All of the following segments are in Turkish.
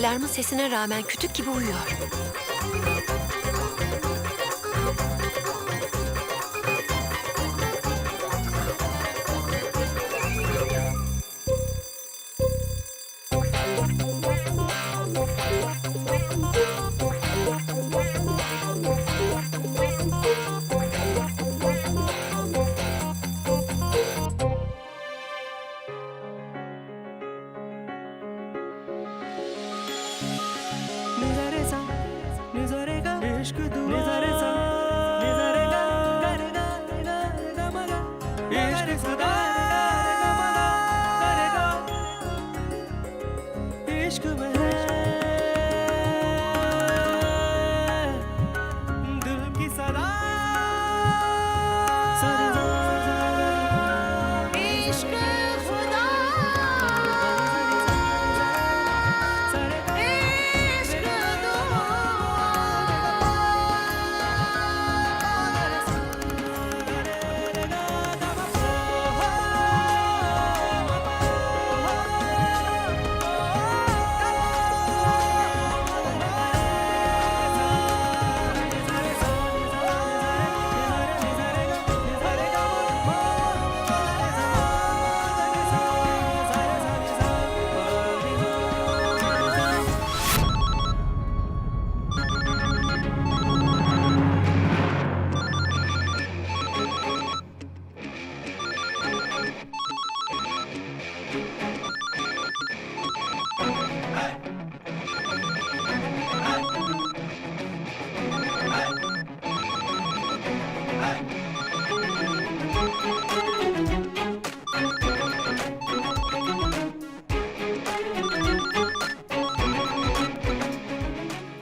Alarmın sesine rağmen kütük gibi uyuyor. इश्क दुआ इश्क सदा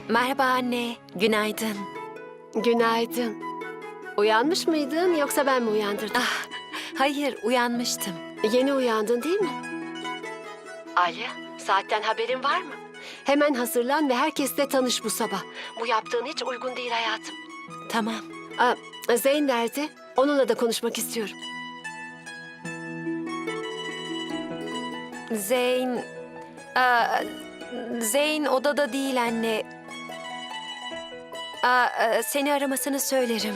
Merhaba anne, günaydın. Günaydın. Uyanmış mıydın yoksa ben mi uyandırdım? Ah, hayır, uyanmıştım. Yeni uyandın değil mi? Ali, saatten haberin var mı? Hemen hazırlan ve herkesle tanış bu sabah. Bu yaptığın hiç uygun değil hayatım. Tamam. Aa, Zeyn nerede? Onunla da konuşmak istiyorum. Zeyn... Aa, Zeyn odada değil anne. Aa, e, seni aramasını söylerim.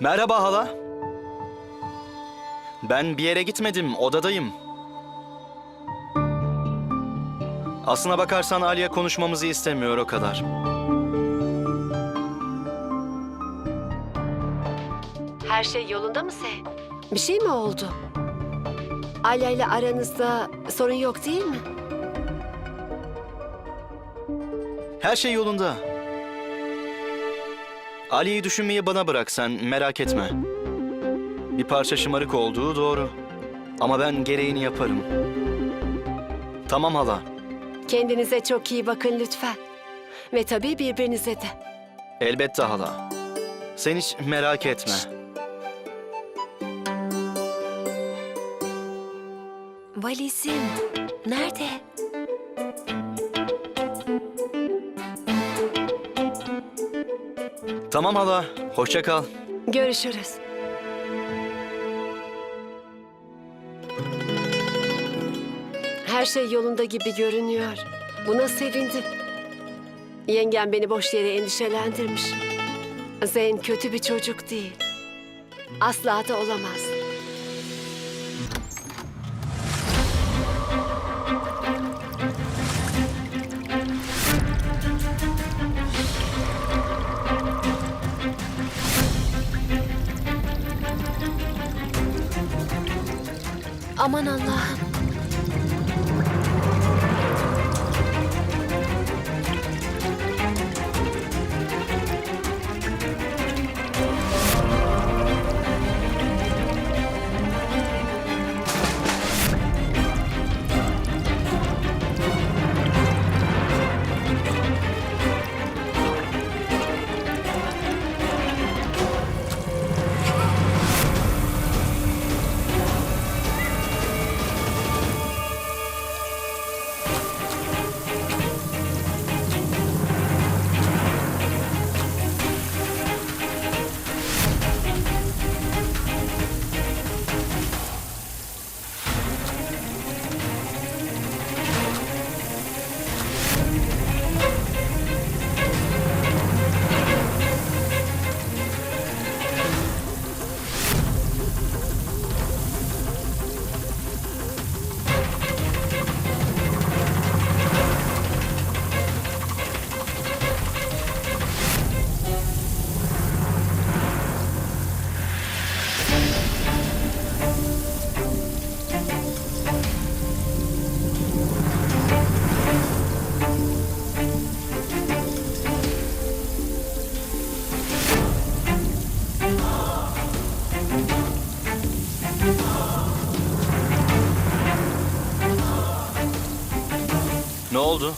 Merhaba hala. Ben bir yere gitmedim, odadayım. Aslına bakarsan Aliye konuşmamızı istemiyor o kadar. Her şey yolunda mı Se? Bir şey mi oldu? Alya ile aranızda sorun yok değil mi? Her şey yolunda. Ali'yi düşünmeyi bana bırak sen, merak etme. Bir parça şımarık olduğu doğru. Ama ben gereğini yaparım. Tamam hala. Kendinize çok iyi bakın lütfen. Ve tabii birbirinize de. Elbette hala. Sen hiç merak etme. Valizim nerede? Tamam hala, hoşça kal. Görüşürüz. Her şey yolunda gibi görünüyor. Buna sevindim. Yengem beni boş yere endişelendirmiş. Zeyn kötü bir çocuk değil. Asla da olamaz. Aman Allah'ım. Ne oldu?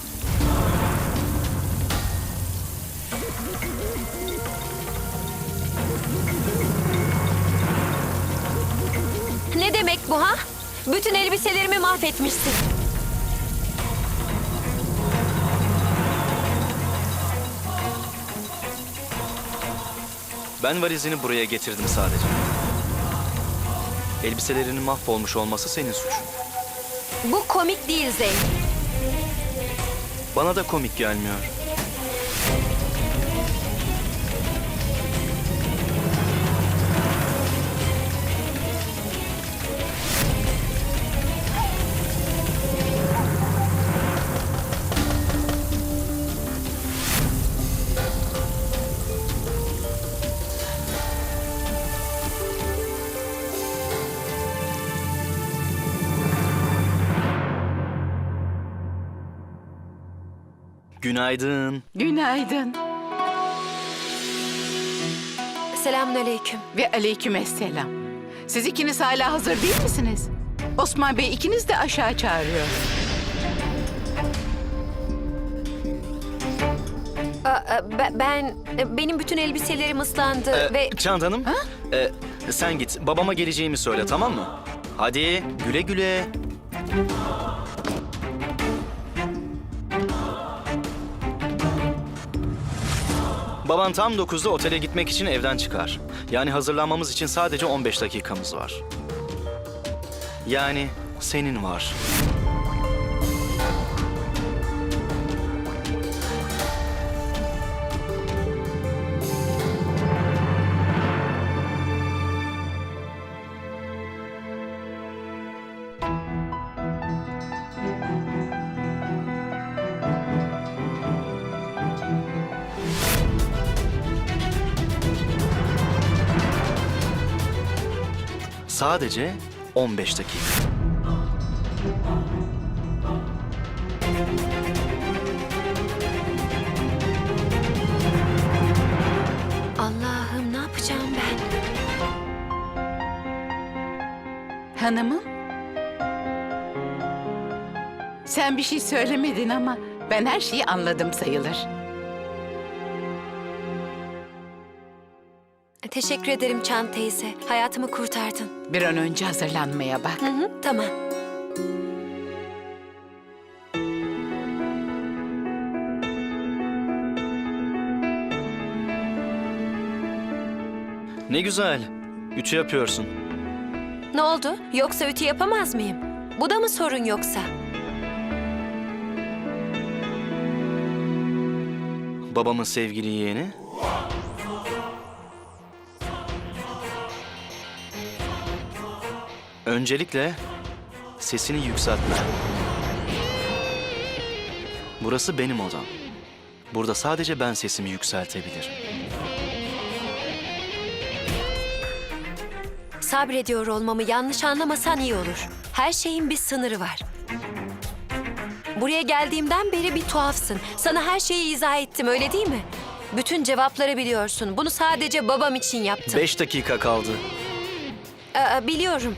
Ne demek bu ha? Bütün elbiselerimi mahvetmişsin. Ben valizini buraya getirdim sadece. Elbiselerinin mahvolmuş olması senin suçun. Bu komik değil Zeyn. Bana da komik gelmiyor. Günaydın. Günaydın Selamünaleyküm. ve aleykümselam. Siz ikiniz hala hazır değil misiniz? Osman Bey ikiniz de aşağı çağırıyor. Aa, be- ben, benim bütün elbiselerim ıslandı Ee, ve... Çantanım, ee, sen git. Babama geleceğimi söyle tamam mı? Hadi güle güle. Baban tam 9'da otele gitmek için evden çıkar. Yani hazırlanmamız için sadece 15 dakikamız var. Yani senin var. Sadece 15 dakika. Allah'ım ne yapacağım ben? Hanımım? Sen bir şey söylemedin ama ben her şeyi anladım sayılır. Teşekkür ederim Çan teyze. Hayatımı kurtardın. Bir an önce hazırlanmaya bak. Hı hı, tamam. Ne güzel. Ütü yapıyorsun. Ne oldu? Yoksa ütü yapamaz mıyım? Bu da mı sorun yoksa? Babamın sevgili yeğeni. Öncelikle sesini yükseltme. Burası benim odam. Burada sadece ben sesimi yükseltebilirim. Sabrediyor olmamı yanlış anlamasan iyi olur. Her şeyin bir sınırı var. Buraya geldiğimden beri bir tuhafsın. Sana her şeyi izah ettim öyle değil mi? Bütün cevapları biliyorsun. Bunu sadece babam için yaptım. Beş dakika kaldı. Ee, biliyorum.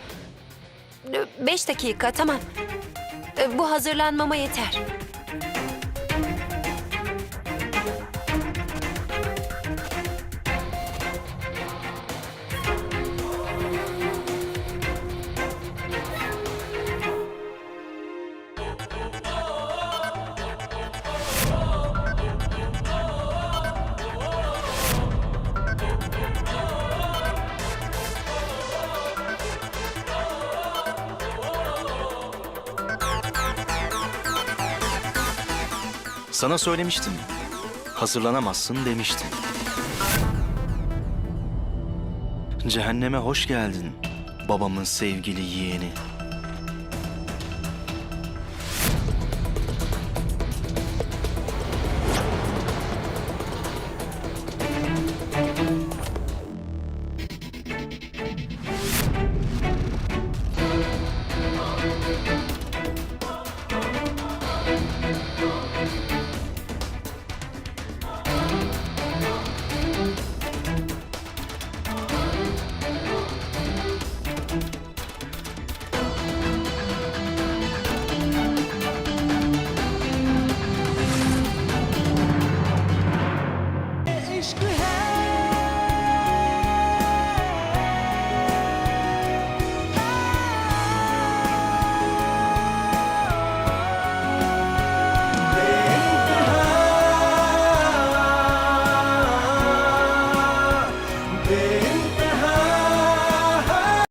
Beş dakika tamam. Ee, Bu hazırlanmama yeter. Sana söylemiştim. Hazırlanamazsın demiştim. Cehenneme hoş geldin babamın sevgili yeğeni.